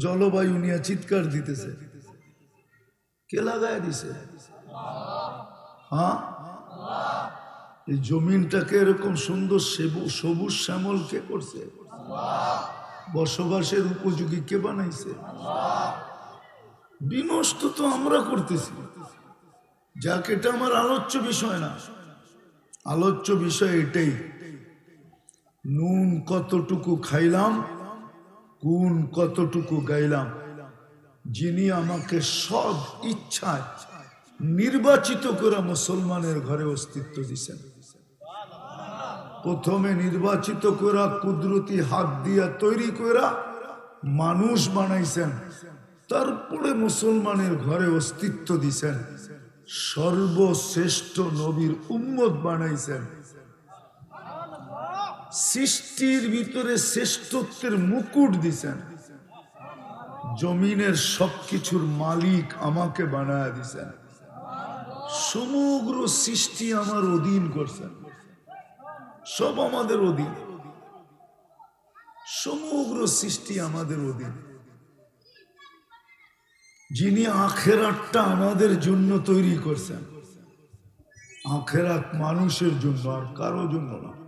জলবায়ু নিয়ে চিৎকার দিতেছে। কে লাগায় দিছে? হ্যাঁ? এই জমিনটাকে এরকম সুন্দর সেবু- সবুজ শ্যামল কে করছে? বসবাসের উপযোগী কে বানাইছে? বিনষ্ট তো আমরা করতেছি। যাক, এটা আমার আলোচ্য বিষয় না। আলোচ্য বিষয় এটাই। নুন কতটুকু খাইলাম? কোন কতটুকু গাইলাম, যিনি আমাকে সব ইচ্ছায় নির্বাচিত করে মুসলমানের ঘরে অস্তিত্ব দিছেন। প্রথমে নির্বাচিত করা কুদরতি হাত দিয়া তৈরি করা মানুষ বানাইছেন, তারপরে মুসলমানের ঘরে অস্তিত্ব দিছেন, সর্বশ্রেষ্ঠ নবীর উম্মত বানাইছেন। সৃষ্টির ভিতরে শ্রেষ্ঠত্বের মুকুট দিছেন। জমিনের সবকিছুর মালিক আমাকে বানায় দিছেন। সমগ্র সৃষ্টি আমার অধীন করছেন। সব আমাদের অধীন। সমগ্র সৃষ্টি আমাদের অধীন। যিনি আখেরাতটা আমাদের জন্য তৈরি করছেন। আখেরাত মানুষের জন্য আর কারও জন্য না।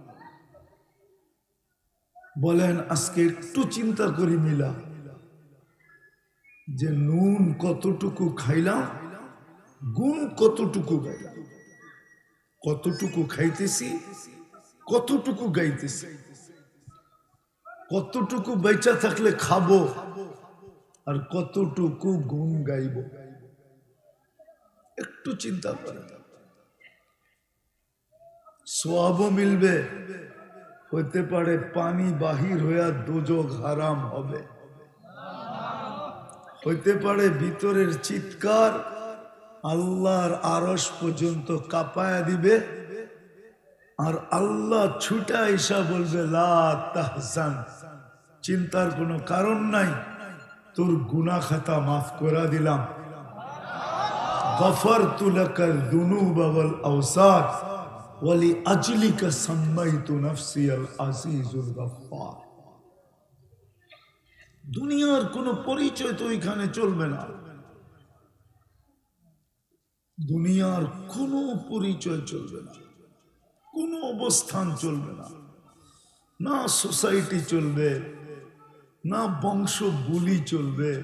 বলেন, আজকে একটু চিন্তা করি মিলা, যে নুন কতটুকু খাইলাম, গুণ কতটুকু গাইলাম, কতটুকু খাইতেছি, কতটুকু গাইতেছি, কতটুকু বেচা থাকলে খাব, আর কতটুকু গুণ গাইব। একটু চিন্তা করে সোয়াবও মিলবে হতে পারে পানি বাহির হইয়া দুযোগ হারাম হবে। হইতে পারে ভিতরের চিৎকার আল্লাহর আরস পর্যন্ত কাঁপায়া দিবে আর আল্লাহ ছুটা ঈশা বলবে, লা তাহজান, চিন্তার কোনো কারণ নাই, তোর গুনা খাতা মাফ করে দিলাম। গফর তুলকার দুনু বাবল আওসাদ দুনিয়ার কোনো পরিচয় তো এখানে চলবে না। দুনিয়ার কোনো পরিচয় চলবে না। কোনো অবস্থান চলবে না। না সোসাইটি চলবে, না বংশ বুলি চলবে,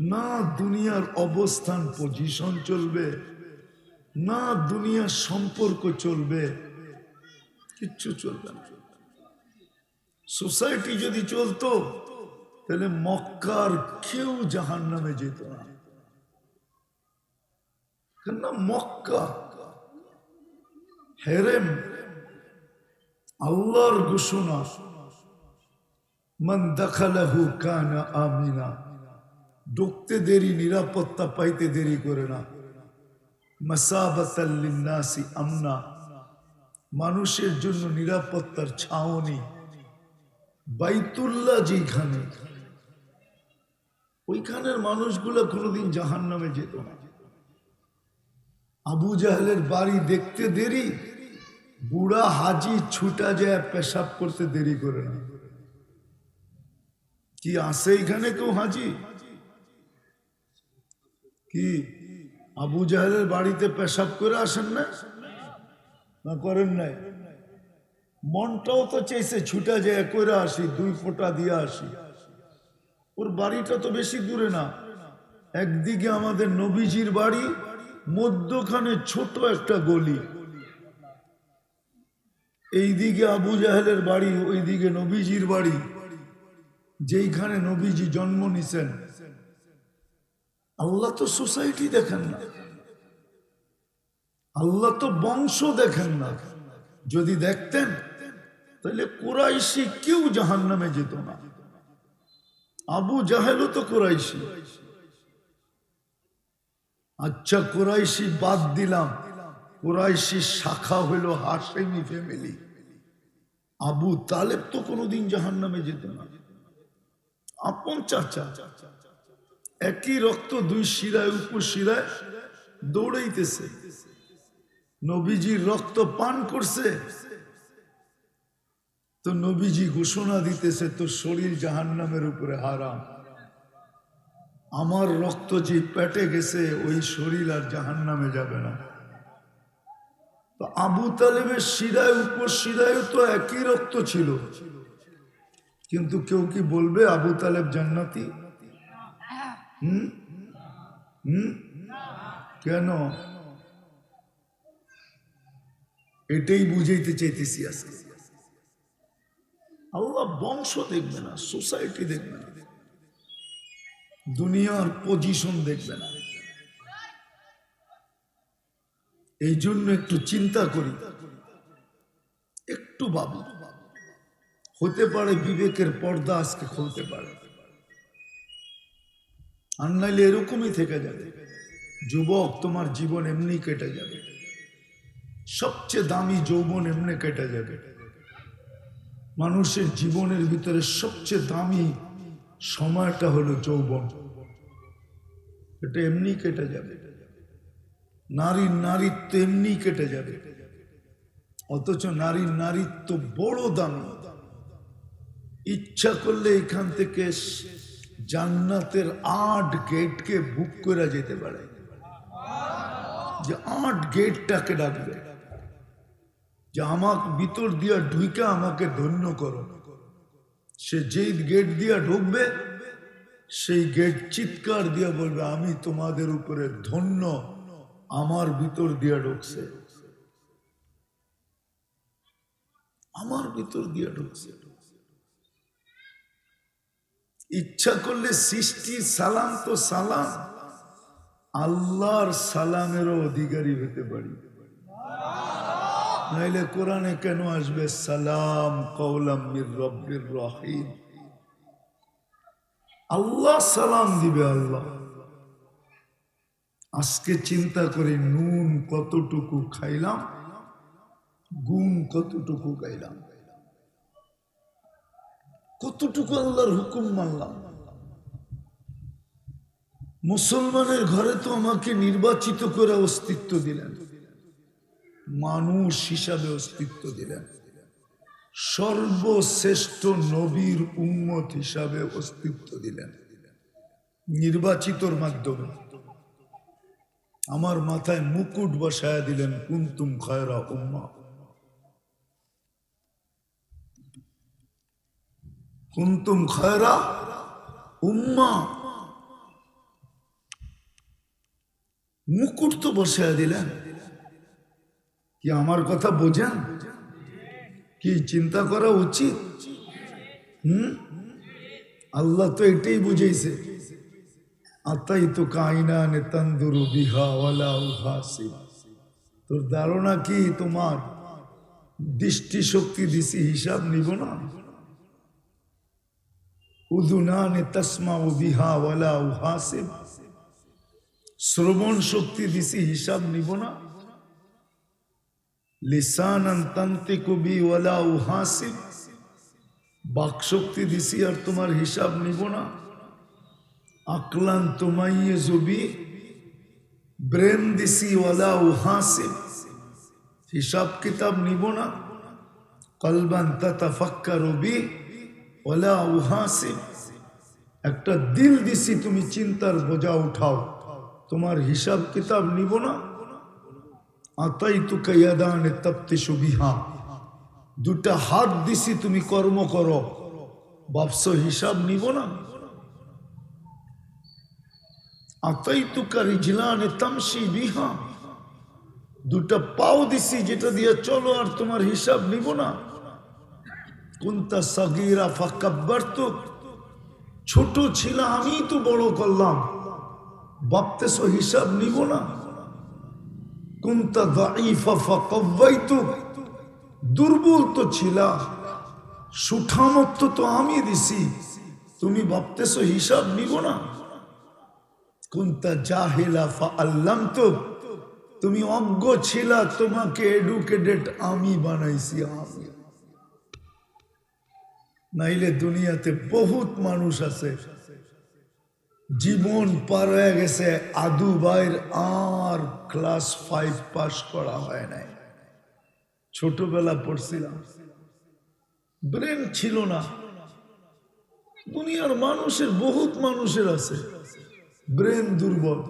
না দুনিয়ার অবস্থান, পজিশন চলবে। না দুনিয়ার সম্পর্ক চলবে, কিচ্ছু চলবে না। সোসাইটি যদি চলতো, তাহলে মক্কার কেউ জাহান নামে যেত না। কেননা মক্কা হেরেম, আল্লাহর ঘোষণা, মান দাখালাহু কানা আমিনা, ঢুকতে দেরি, নিরাপত্তা পাইতে দেরি করে না। আমনা। মানুষের জন্য নিরাপত্তার ছাউনি। বাইতুল্লাহ যেখানে ওইখানের মানুষগুলো কোনোদিন জাহান নামে যেত না। আবু জাহেলের বাড়ি দেখতে দেরি, বুড়া হাজি ছুটা যায় পেশাব করতে দেরি করে না। কি আসে এখানে কেউ হাজি? কি? আবু জাহেলের বাড়িতে পেশাব করে আসেন না? না করেন নাই? মনটাও তো চাইছে ছুটা যায় করে আসি, দুই ফোঁটা দিয়ে আসি। ওর বাড়িটা তো বেশি দূরে না। একদিকে আমাদের নবীজির বাড়ি, মধ্যখানে ছোট একটা গলি। এইদিকে আবু জাহেলের বাড়ি, ওইদিকে নবীজির বাড়ি, যেইখানে নবীজি জন্ম নিছেন। আল্লাহ তো সোসাইটি দেখেন না। আল্লাহ তো বংশ দেখেন না। যদি দেখতেন, তাহলে কোরাইশি কেউ জাহান নামে যেত না। আবু জাহেলও তো কোরাইশি। আচ্ছা কোরাইশি বাদ দিলাম। কোরাইশি শাখা হইল হাসেমি ফ্যামিলি। আবু তালেব তো কোনোদিন জাহান নামে যেত না। আপন চাচা চাচা। একই রক্ত দুই শিরায় উপশিরায় দৌড়াইতেছে। নবীজির রক্ত পান করছে। তো নবীজি ঘোষণা দিতেছে, তোর শরীর জাহান্নামের উপরে হারাম। আমার রক্ত যে পেটে গেছে, ওই শরীর আর জাহান নামে যাবে না। তো আবু তালেবের শিরায় উপর শিরায় তো একই রক্ত ছিল। কিন্তু কেউ কি বলবে, আবু তালেব জান্নাতি? হুম হুম কেন? এটাই বুঝাইতে চাইতেছি আজকে। আল্লাহ বংশ দেখবে না সোসাইটি দেখবে না, দুনিয়ার পজিশন দেখবে না। এই জন্য একটু চিন্তা করি, একটু ভাবি। হতে পারে বিবেকের পর্দা আজকে খুলতে পারে। আর নাইলে এরকমই থেকে যাবে। যুবক, তোমার জীবন এমনি কেটে যাবে। সবচেয়ে দামি যৌবন এমনি কেটে যাবে। মানুষের জীবনের ভিতরে সবচেয়ে দামি সময়টা হলো যৌবন। এটা এমনি কেটে যাবে। নারীর নারীত্ব এমনি কেটে যাবে। অথচ নারীর নারীত্ব বড় দামি। ইচ্ছা করলে এখান থেকে জান্নাতের আট গেটকে বুক করে যেতে পারে। যে আট গেটটাকে ডাকবে। যে আমাকে ভিতর দিয়া ঢুইকা আমাকে ধন্য করো। সে যেই গেট দিয়া ঢুকবে, সেই গেট চিৎকার দিয়া বলবে, আমি তোমাদের উপরে ধন্য, আমার ভিতর দিয়া ঢুকছে। আমার ভিতর দিয়া ঢুকছে। ইচ্ছা করলে সৃষ্টির সালাম তো সালাম। আল্লাহর সালামেরও অধিকারী হতে পারি। নাইলে কোরআনে কেন আসবে? সালাম কৌলামির রব্বির রহিম। আল্লাহ সালাম দিবে আল্লাহ। আজকে চিন্তা করে নুন কতটুকু খাইলাম, গুণ কতটুকু গাইলাম কতটুকু আল্লাহর হুকুম মানলাম? মুসলমানের ঘরে তো আমাকে নির্বাচিত করে অস্তিত্ব দিলেন। মানুষ হিসাবে অস্তিত্ব দিলেন। সর্বশ্রেষ্ঠ নবীর উম্মত হিসাবে অস্তিত্ব দিলেন। নির্বাচিতর মাধ্যমে। আমার মাথায় মুকুট বসায় দিলেন, কুন্তুম খয়রা উম্মা কুন্তুম খয়রা উম্মা। মুকুট তো বসায় দিলেন। কি আমার কথা বোঝেন? কি চিন্তা করা উচিত? হুম? আল্লাহ তো এটাই বুঝেছে আতাই তো কাইনা নে তন্দুরু বিহা ওয়ালা উহাসি। তোর ধারণা কি তোমার? দৃষ্টি শক্তি দিছি হিসাব নিব না? উদুনানে তসমা ও বিহা ওয়ালা উহাসিব। শ্রবণ শক্তি দিছি, হিসাব নিব না। লিসানান তান্তিকু বি ওয়ালা উহাসিব। বাক শক্তি দিছি আর তোমার হিসাব নিব না। আকলান তোমাইয়ে জবি, ব্রেন দিছি ওয়ালা উহাসিব। হিসাব কিতাব নিব না। কলবান তাতাফাক্কারু বি একটা দিল দিছি তুমি চিন্তার বোঝা উঠাও, তোমার হিসাব কিতাব নিব না? আতাই তু কাইয়াদানে তপ্তে সুবিহা দুটা হাত দিছি তুমি কর্ম করো, বাপস হিসাব নিব না? আতাই তু কারিজলানে তামসি বিহা, দুটা পাও দিছি যেটা দিয়ে চলো আর তোমার হিসাব নিব না? কুন্তা সগিরা ফাকাব্বার তো ছোট ছিল আমি তো বড় করলাম। বাপতেছ হিসাব নিব না। কুন্তা দাইফা ফাকাব্বাইতু। দুর্বল তো ছিল। সুঠামত্ব তো আমি দিছি। তুমি ভাবতেছ হিসাব নিব না। কুন্তা জাহিলা ফা আল্লাম তো তুমি অজ্ঞ ছিলা, তোমাকে এডুকেটেড আমি বানাইছি আমি। নাইলে দুনিয়াতে বহুত মানুষ আছে। জীবন পার হয়ে গেছে, আদু ভাইয়ের আর ক্লাস ফাইভ পাস করা হয় নাই। ছোটবেলা পড়ছিলাম। ব্রেন ছিল না। দুনিয়ার মানুষের বহুত মানুষের আছে। ব্রেন দুর্বল।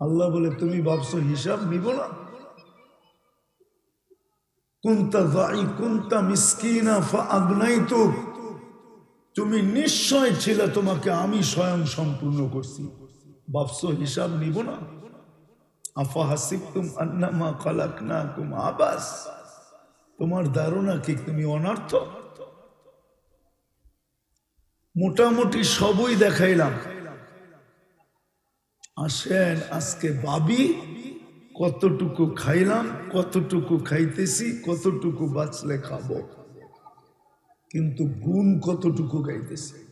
আল্লাহ বলে, তুমি ভাবছ হিসাব নিব না? আগনাইতু তুমি নিশ্চয় ছিলে তোমাকে আমি স্বয়ং সম্পূর্ণ করছি। ভাবছ হিসাব নিব না। আফা আবাস। তোমার ধারণা কি তুমি অনার্থ? মোটামুটি সবই দেখাইলাম। আসেন আজকে ভাবি কতটুকু খাইলাম কতটুকু খাইতেছি কতটুকু বাঁচলে খাব? কিন্তু গুণ কতটুকু গাইতেছি